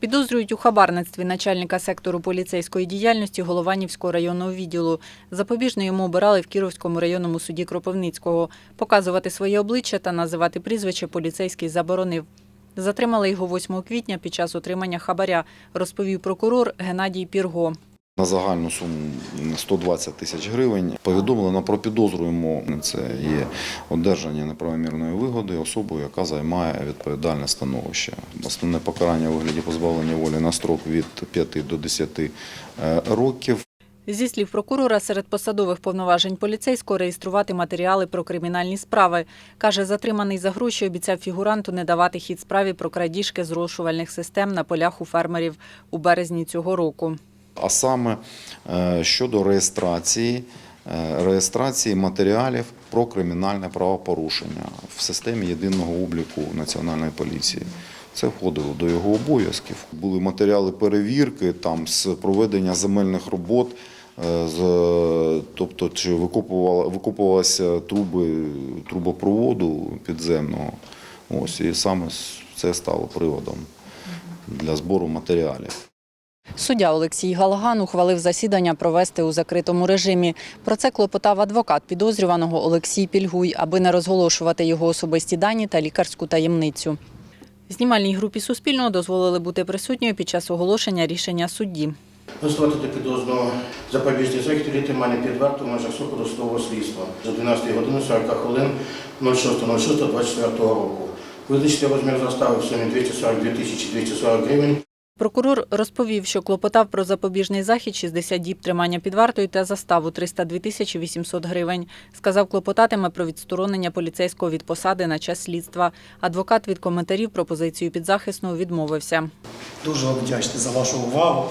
Підозрюють у хабарництві начальника сектору поліцейської діяльності Голованівського районного відділу. Запобіжно йому обирали в Кіровському районному суді Кропивницького. Показувати своє обличчя та називати прізвище поліцейський заборонив. Затримали його 8 квітня під час отримання хабаря, розповів прокурор Геннадій Пірго. На загальну суму 120 тисяч гривень повідомлено про підозрюємо. Це є одержання неправомірної вигоди особою, яка займає відповідальне становище. Основне покарання у вигляді позбавлення волі на строк від 5 до 10 е, років. Зі слів прокурора, серед посадових повноважень поліцейського реєструвати матеріали про кримінальні справи. Каже, затриманий за гроші обіцяв фігуранту не давати хід справі про крадіжки зрошувальних систем на полях у фермерів у березні цього року. А саме е, щодо реєстрації, е, реєстрації матеріалів про кримінальне правопорушення в системі єдиного обліку Національної поліції. Це входило до його обов'язків. Були матеріали перевірки там з проведення земельних робот. е, З, тобто, чи викопувалися труби трубопроводу підземного. Ось, і саме це стало приводом для збору матеріалів. Суддя Олексій Галаган ухвалив засідання провести у закритому режимі. Про це клопотав адвокат підозрюваного Олексій Пільгуй, аби не розголошувати його особисті дані та лікарську таємницю. Знімальній групі Суспільного дозволили бути присутньою під час оголошення рішення судді. До підозрюваного запобіжний захід у тримання під вартою в межах сроку досудового слідства за 12 години 40 хвилин 06.06.24 року. Визначити розмір застави в сумі 242 тисячі 240 гривень. Прокурор розповів, що клопотав про запобіжний захід 60 діб тримання під вартою та заставу 302 тисячі 800 гривень. Сказав, клопотатиме про відсторонення поліцейського від посади на час слідства. Адвокат від коментарів пропозицію підзахисного відмовився. Дуже вам вдячний за вашу увагу.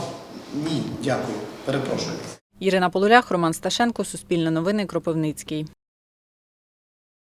Ні, дякую. Перепрошую. Ірина Полулях, Роман Сташенко, Суспільне новини, Кропивницький.